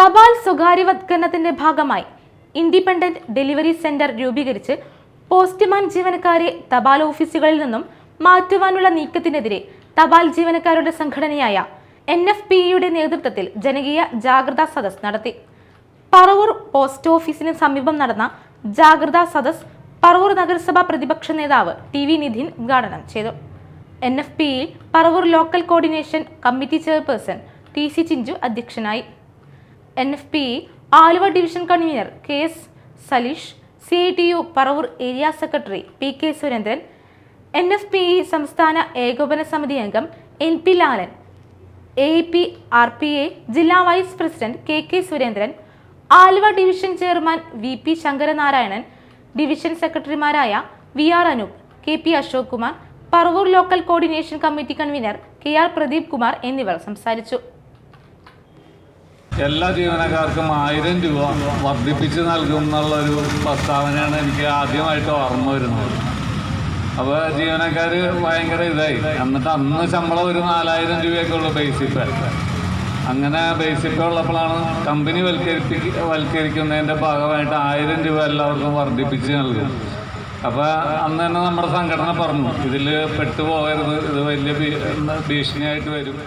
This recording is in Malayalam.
തപാൽ സ്വകാര്യവത്കരണത്തിന്റെ ഭാഗമായി ഇൻഡിപെൻഡന്റ് ഡെലിവറി സെന്റർ രൂപീകരിച്ച് പോസ്റ്റ്മാൻ ജീവനക്കാരെ തപാൽ ഓഫീസുകളിൽ നിന്നും മാറ്റുവാനുള്ള നീക്കത്തിനെതിരെ തപാൽ ജീവനക്കാരുടെ സംഘടനയായ എൻ എഫ് പി യുടെ നേതൃത്വത്തിൽ ജനകീയ ജാഗ്രതാ സദസ് നടത്തി. പറവൂർ പോസ്റ്റ് ഓഫീസിന് സമീപം നടന്ന ജാഗ്രതാ സദസ് പറവൂർ നഗരസഭാ പ്രതിപക്ഷ നേതാവ് ടി വി നിധിൻ ഉദ്ഘാടനം ചെയ്തു. എൻ എഫ് പിയിൽ Paravur local coordination committee chairperson T C Chinchu അധ്യക്ഷനായി. N F P Aluva division convener K S Saleesh C I T U Paravur area secretary P K Surendran N F P E സംസ്ഥാന ഏകോപന സമിതി അംഗം N P Lalan A P R P A ജില്ലാ vice president K K Surendran Aluva division chairman V P Sankaranarayanan division സെക്രട്ടറിമാരായ V R Anoop K P Ashok Kumar Paravur local coordination committee convener K R Pradeep Kumar എന്നിവർ സംസാരിച്ചു. എല്ലാ ജീവനക്കാർക്കും ആയിരം രൂപ വർദ്ധിപ്പിച്ച് നൽകും എന്നുള്ളൊരു പ്രസ്താവനയാണ് എനിക്ക് ആദ്യമായിട്ട് ഓർമ്മ വരുന്നത്. അപ്പോൾ ജീവനക്കാർ ഭയങ്കര ഇതായി. എന്നിട്ട് അന്ന് ശമ്പളം ഒരു നാലായിരം രൂപയൊക്കെ ഉള്ളു ബേസിക് അങ്ങനെ ബേസിക് പേ ഉള്ളപ്പോഴാണ് കമ്പനി വൽക്കരിപ്പി വൽക്കരിക്കുന്നതിന്റെ ഭാഗമായിട്ട് ആയിരം രൂപ എല്ലാവർക്കും വർദ്ധിപ്പിച്ച് നൽകും. അപ്പോൾ അന്ന് തന്നെ നമ്മുടെ സംഘടന പറഞ്ഞു ഇതിൽ പെട്ടുപോകരുത് ഇത് വലിയ ഭീഷണിയായിട്ട് വരും.